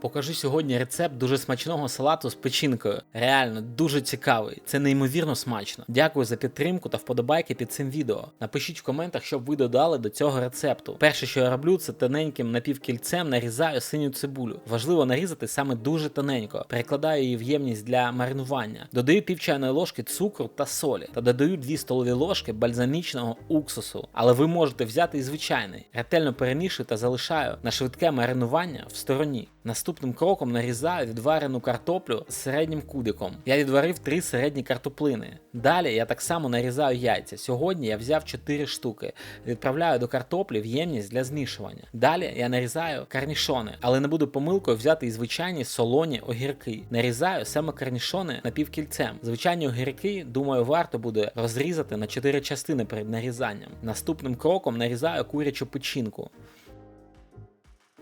Покажу сьогодні рецепт дуже смачного салату з печінкою. Реально дуже цікавий. Це неймовірно смачно. Дякую за підтримку та вподобайки під цим відео. Напишіть в коментах, щоб ви додали до цього рецепту. Перше, що я роблю, це тоненьким напівкільцем нарізаю синю цибулю. Важливо нарізати саме дуже тоненько. Перекладаю її в ємність для маринування. Додаю пів чайної ложки цукру та солі та додаю 2 столові ложки бальзамічного уксусу. Але ви можете взяти і звичайний. Ретельно перемішую та залишаю на швидке маринування в стороні. Наступним кроком нарізаю відварену картоплю середнім кубиком. Я відварив 3 середні картоплини. Далі я так само нарізаю яйця. Сьогодні я взяв 4 штуки. Відправляю до картоплі в ємність для змішування. Далі я нарізаю карнішони, але не буду помилкою взяти і звичайні солоні огірки. Нарізаю саме карнішони напівкільцем. Звичайні огірки, думаю, варто буде розрізати на 4 частини перед нарізанням. Наступним кроком нарізаю курячу печінку.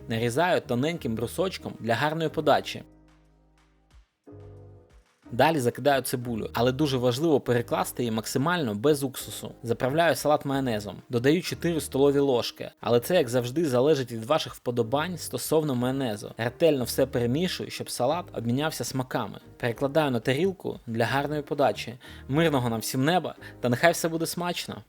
Нарізаю тоненьким брусочком для гарної подачі. Далі закидаю цибулю, але дуже важливо перекласти її максимально без уксусу. Заправляю салат майонезом, додаю 4 столові ложки, але це, як завжди, залежить від ваших вподобань стосовно майонезу. Ретельно все перемішую, щоб салат обмінявся смаками. Перекладаю на тарілку для гарної подачі. Мирного нам всім неба, та нехай все буде смачно.